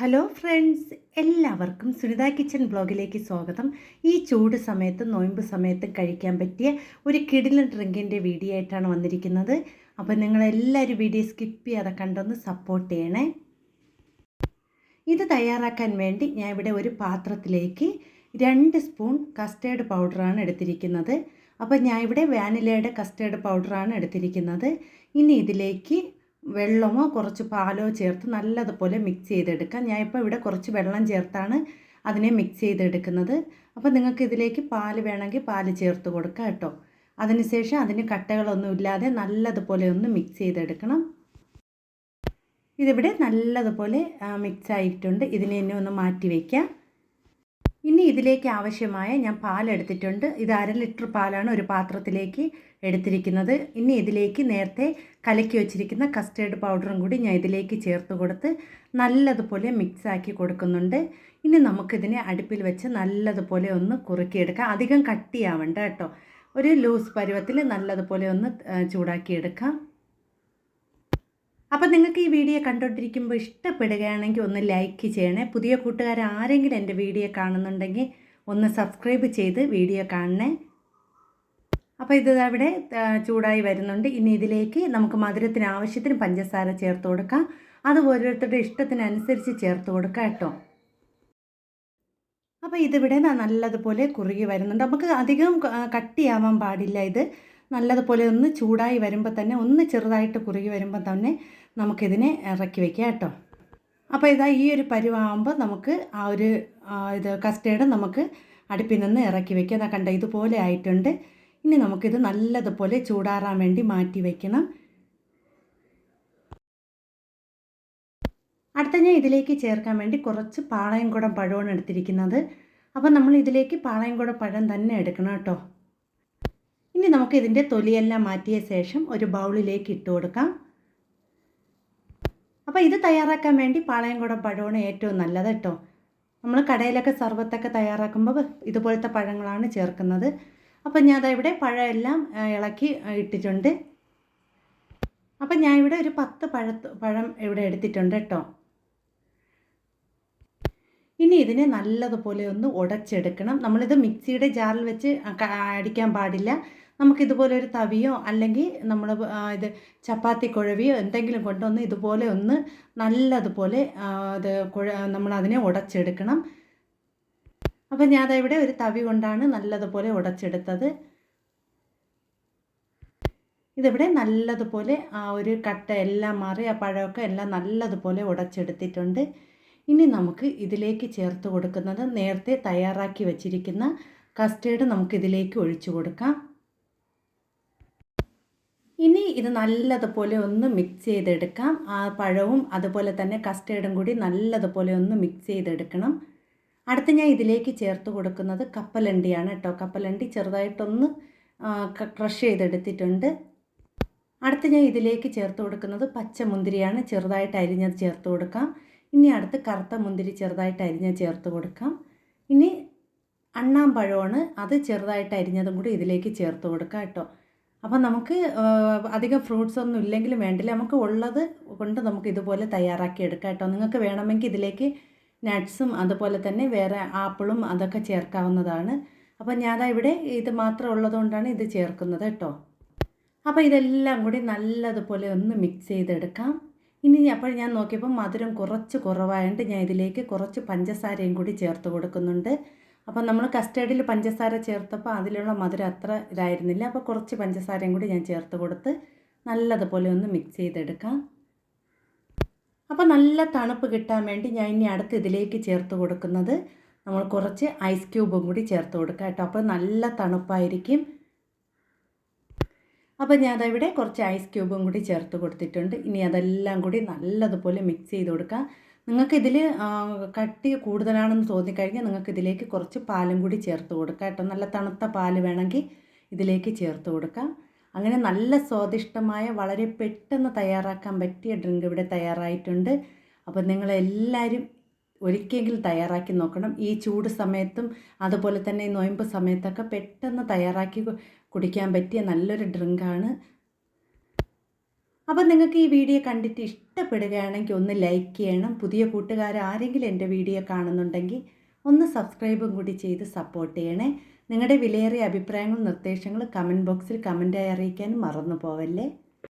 Hello friends എല്ലാവർക്കും Sunitha kitchen ബ്ലോഗിലേക്ക് സ്വാഗതം. ഈ ചൂട് സമയത്ത് നോയമ്പ് സമയത്ത് കഴിക്കാൻ പറ്റിയ ഒരു കിടിലൻ ഡ്രിങ്കിന്റെ വീഡിയോ ആയിട്ടാണ് വന്നിരിക്കുന്നത്. അപ്പോൾ നിങ്ങളെല്ലാവരും വീഡിയോ സ്കിപ്പ് ചെയ്യാതെ കണ്ടൊന്ന് സപ്പോർട്ട് ചെയ്യണേ. ഇത് തയ്യാറാക്കാൻ വേണ്ടി ഞാൻ ഇവിടെ ഒരു പാത്രത്തിലേക്ക് രണ്ട് സ്പൂൺ കസ്റ്റേർഡ് പൗഡറാണ് എടുത്തിരിക്കുന്നത്. അപ്പോൾ ഞാൻ ഇവിടെ വാനിലയുടെ കസ്റ്റേർഡ് പൗഡറാണ് എടുത്തിരിക്കുന്നത്. ഇനി ഇതിലേക്ക് വെള്ളമോ കുറച്ച് പാലോ ചേർത്ത് നല്ലതുപോലെ മിക്സ് ചെയ്തെടുക്കാം. ഞാൻ ഇപ്പോൾ ഇവിടെ കുറച്ച് വെള്ളം ചേർത്താണ് അതിനെ മിക്സ് ചെയ്തെടുക്കുന്നത്. അപ്പോൾ നിങ്ങൾക്ക് ഇതിലേക്ക് പാൽ വേണമെങ്കിൽ പാൽ ചേർത്ത് കൊടുക്കാം കേട്ടോ. അതിനുശേഷം അതിന് കട്ടകളൊന്നും ഇല്ലാതെ നല്ലതുപോലെ ഒന്ന് മിക്സ് ചെയ്തെടുക്കണം. ഇതിവിടെ നല്ലതുപോലെ മിക്സ് ആയിട്ടുണ്ട്. ഇതിനെ ഇനി ഒന്ന് മാറ്റി വയ്ക്കാം ഇതിലേക്ക് ആവശ്യമായ ഞാൻ പാലെടുത്തിട്ടുണ്ട് ഇത് അര ലിറ്റർ പാലാണ് ഒരു പാത്രത്തിലേക്ക് എടുത്തിരിക്കുന്നത്. ഇനി ഇതിലേക്ക് നേരത്തെ കലക്കി വച്ചിരിക്കുന്ന കസ്റ്റേർഡ് പൗഡറും കൂടി ഞാൻ ഇതിലേക്ക് ചേർത്ത് കൊടുത്ത് നല്ലതുപോലെ മിക്സാക്കി കൊടുക്കുന്നുണ്ട്. ഇനി നമുക്കിതിനെ അടുപ്പിൽ വെച്ച് നല്ലതുപോലെ ഒന്ന് കുറുക്കിയെടുക്കാം. അധികം കട്ടിയാവണ്ട കേട്ടോ. ഒരു ലൂസ് പരുവത്തിൽ നല്ലതുപോലെ ഒന്ന് ചൂടാക്കിയെടുക്കാം. അപ്പോൾ നിങ്ങൾക്ക് ഈ വീഡിയോ കണ്ടുകൊണ്ടിരിക്കുമ്പോൾ ഇഷ്ടപ്പെടുകയാണെങ്കിൽ ഒന്ന് ലൈക്ക് ചെയ്യണേ. പുതിയ കൂട്ടുകാർ ആരെങ്കിലും എന്റെ വീഡിയോ കാണുന്നുണ്ടെങ്കിൽ ഒന്ന് സബ്സ്ക്രൈബ് ചെയ്ത് വീഡിയോ കാണണേ. അപ്പോൾ ഇത് അവിടെ ചൂടായി വരുന്നുണ്ട്. ഇനി ഇതിലേക്ക് നമുക്ക് മധുരത്തിന് ആവശ്യത്തിന് പഞ്ചസാര ചേർത്ത് കൊടുക്കാം. അത് ഓരോരുത്തരുടെ ഇഷ്ടത്തിനനുസരിച്ച് ചേർത്ത് കൊടുക്കാം കേട്ടോ. അപ്പോൾ ഇതിവിടെ നല്ലതുപോലെ കുറുകി വരുന്നുണ്ട്. നമുക്ക് അധികം കട്ടിയാവാൻ പാടില്ല ഇത്. നല്ലതുപോലെ ഒന്ന് ചൂടായി വരുമ്പോൾ തന്നെ ഒന്ന് ചെറുതായിട്ട് കുറുകി വരുമ്പോൾ തന്നെ നമുക്കിതിനെ ഇറക്കി വയ്ക്കാം കേട്ടോ. അപ്പോൾ ഇതാ ഈ ഒരു പരുവാകുമ്പോൾ നമുക്ക് ആ ഒരു ഇത് കസ്റ്റേർഡ് നമുക്ക് അടുപ്പിൽ നിന്ന് ഇറക്കി വയ്ക്കാം അതാ കണ്ട ഇതുപോലെ ആയിട്ടുണ്ട്. ഇനി നമുക്കിത് നല്ലതുപോലെ ചൂടാറാൻ വേണ്ടി മാറ്റി വയ്ക്കണം അടുത്ത ഞാൻ ഇതിലേക്ക് ചേർക്കാൻ വേണ്ടി കുറച്ച് പാളയംകുടം പഴമാണ് എടുത്തിരിക്കുന്നത്. അപ്പോൾ നമ്മൾ ഇതിലേക്ക് പാളയംകുടം പഴം തന്നെ എടുക്കണം കേട്ടോ. ഇനി നമുക്ക് ഇതിന്റെ തൊലിയെല്ലാം മാറ്റിയ ശേഷം ഒരു ബൗളിലേക്ക് ഇട്ട് കൊടുക്കാം. അപ്പോൾ ഇത് തയ്യാറാക്കാൻ വേണ്ടി പാളയംകുടം പഴമാണ് ഏറ്റവും നല്ലത് കേട്ടോ. നമ്മൾ കടയിലൊക്കെ സർവത്തൊക്കെ തയ്യാറാക്കുമ്പോൾ ഇതുപോലത്തെ പഴങ്ങളാണ് ചേർക്കുന്നത്. അപ്പം ഞാൻ ഇവിടെ പഴമെല്ലാം ഇളക്കി ഇട്ടിട്ടുണ്ട്. അപ്പം ഞാൻ ഇവിടെ ഒരു പത്ത് പഴ പഴം ഇവിടെ എടുത്തിട്ടുണ്ട് കേട്ടോ. ഇനി ഇതിനെ നല്ലതുപോലെ ഒന്ന് ഉടച്ചെടുക്കണം. നമ്മളിത് മിക്സിയുടെ ജാറിൽ വെച്ച് അടിക്കാൻ പാടില്ല. നമുക്കിതുപോലെ ഒരു തവിയോ അല്ലെങ്കിൽ നമ്മൾ ഇത് ചപ്പാത്തി കുഴവിയോ എന്തെങ്കിലും കൊണ്ടൊന്ന് ഇതുപോലെ ഒന്ന് നല്ലതുപോലെ അത് കുഴ നമ്മളതിനെ ഉടച്ചെടുക്കണം. അപ്പം ഞാൻ ഇവിടെ ഒരു തവി കൊണ്ടാണ് നല്ലതുപോലെ ഉടച്ചെടുത്തത്. ഇതിവിടെ നല്ലതുപോലെ ആ ഒരു കട്ട എല്ലാം മാറി ആ പഴമൊക്കെ എല്ലാം നല്ലതുപോലെ ഉടച്ചെടുത്തിട്ടുണ്ട്. ഇനി നമുക്ക് ഇതിലേക്ക് ചേർത്ത് കൊടുക്കുന്നത് നേരത്തെ തയ്യാറാക്കി വച്ചിരിക്കുന്ന കസ്റ്റേർഡ് നമുക്കിതിലേക്ക് ഒഴിച്ചു കൊടുക്കാം. ഇനി ഇത് നല്ലതുപോലെ ഒന്ന് മിക്സ് ചെയ്തെടുക്കാം. ആ പഴവും അതുപോലെ തന്നെ കസ്റ്റേർഡും കൂടി നല്ലതുപോലെ ഒന്ന് മിക്സ് ചെയ്തെടുക്കണം. അടുത്ത് ഞാൻ ഇതിലേക്ക് ചേർത്ത് കൊടുക്കുന്നത് കപ്പലണ്ടിയാണ് കേട്ടോ കപ്പലണ്ടി ചെറുതായിട്ടൊന്ന് ക്രഷ് ചെയ്തെടുത്തിട്ടുണ്ട്. അടുത്ത് ഞാൻ ഇതിലേക്ക് ചേർത്ത് കൊടുക്കുന്നത് പച്ചമുന്തിരിയാണ്. ചെറുതായിട്ട് അരിഞ്ഞത് ചേർത്ത് കൊടുക്കാം. ഇനി അടുത്ത് കറുത്ത മുന്തിരി ചെറുതായിട്ട് അരിഞ്ഞത് ചേർത്ത് കൊടുക്കാം. ഇനി അണ്ണാമ്പഴമാണ് അത് ചെറുതായിട്ട് അരിഞ്ഞതും കൂടി ഇതിലേക്ക് ചേർത്ത് കൊടുക്കാം കേട്ടോ അപ്പം നമുക്ക് അധികം ഫ്രൂട്ട്സ് ഒന്നും ഇല്ലെങ്കിലും വേണ്ടില്ല. നമുക്ക് ഉള്ളത് കൊണ്ട് നമുക്ക് ഇതുപോലെ തയ്യാറാക്കി എടുക്കാം കേട്ടോ. നിങ്ങൾക്ക് വേണമെങ്കിൽ ഇതിലേക്ക് നട്ട്സും അതുപോലെ തന്നെ വേറെ ആപ്പിളും അതൊക്കെ ചേർക്കാവുന്നതാണ്. അപ്പോൾ ഞാൻ ഇവിടെ ഇത് മാത്രം ഉള്ളതുകൊണ്ടാണ് ഇത് ചേർക്കുന്നത് കേട്ടോ. അപ്പോൾ ഇതെല്ലാം കൂടി നല്ലതുപോലെ ഒന്ന് മിക്സ് ചെയ്തെടുക്കാം. ഇനി അപ്പോൾ ഞാൻ നോക്കിയപ്പോൾ മധുരം കുറച്ച് കുറവായതുകൊണ്ട് ഞാൻ ഇതിലേക്ക് കുറച്ച് പഞ്ചസാരയും കൂടി ചേർത്ത് കൊടുക്കുന്നുണ്ട്. അപ്പോൾ നമ്മൾ കസ്റ്റേർഡിൽ പഞ്ചസാര ചേർത്തപ്പോൾ അതിലുള്ള മധുരം അത്ര ഇതായിരുന്നില്ല. അപ്പോൾ കുറച്ച് പഞ്ചസാരയും കൂടി ഞാൻ ചേർത്ത് കൊടുത്ത് നല്ലതുപോലെ ഒന്ന് മിക്സ് ചെയ്തെടുക്കാം. അപ്പോൾ നല്ല തണുപ്പ് കിട്ടാൻ വേണ്ടി ഞാൻ ഇനി അടുത്ത് ഇതിലേക്ക് ചേർത്ത് കൊടുക്കുന്നത് നമ്മൾ കുറച്ച് ഐസ് ക്യൂബും കൂടി ചേർത്ത് കൊടുക്കാം കേട്ടോ. അപ്പോൾ നല്ല തണുപ്പായിരിക്കും. അപ്പോൾ ഞാൻ അതവിടെ കുറച്ച് ഐസ് ക്യൂബും കൂടി ചേർത്ത് കൊടുത്തിട്ടുണ്ട്. ഇനി അതെല്ലാം കൂടി നല്ലതുപോലെ മിക്സ് ചെയ്ത് കൊടുക്കാം. നിങ്ങൾക്ക് ഇതിൽ കട്ടി കൂടുതലാണെന്ന് തോന്നിക്കഴിഞ്ഞാൽ നിങ്ങൾക്ക് ഇതിലേക്ക് കുറച്ച് പാലും കൂടി ചേർത്ത് കൊടുക്കാം കേട്ടോ. നല്ല തണുത്ത പാൽ വേണമെങ്കിൽ ഇതിലേക്ക് ചേർത്ത് കൊടുക്കാം. അങ്ങനെ നല്ല സ്വാദിഷ്ടമായ വളരെ പെട്ടെന്ന് തയ്യാറാക്കാൻ പറ്റിയ ഡ്രിങ്ക് ഇവിടെ തയ്യാറായിട്ടുണ്ട്. അപ്പോൾ നിങ്ങളെല്ലാവരും ഒരിക്കലെങ്കിലും തയ്യാറാക്കി നോക്കണം. ഈ ചൂട് സമയത്തും അതുപോലെ തന്നെ ഈ നൊയമ്പ് സമയത്തൊക്കെ പെട്ടെന്ന് തയ്യാറാക്കി കുടിക്കാൻ പറ്റിയ നല്ലൊരു ഡ്രിങ്കാണ്. അപ്പോൾ നിങ്ങൾക്ക് ഈ വീഡിയോ കണ്ടിട്ട് ഇഷ്ടപ്പെടുകയാണെങ്കിൽ ഒന്ന് ലൈക്ക് ചെയ്യണം. പുതിയ കൂട്ടുകാർ ആരെങ്കിലും എന്റെ വീഡിയോ കാണുന്നുണ്ടെങ്കിൽ ഒന്ന് സബ്സ്ക്രൈബും കൂടി ചെയ്ത് സപ്പോർട്ട് ചെയ്യണേ. നിങ്ങളുടെ വിലയേറിയ അഭിപ്രായങ്ങളും നിർദ്ദേശങ്ങളും കമന്റ് ബോക്സിൽ കമന്റായി അറിയിക്കാനും മറന്നു പോവല്ലേ?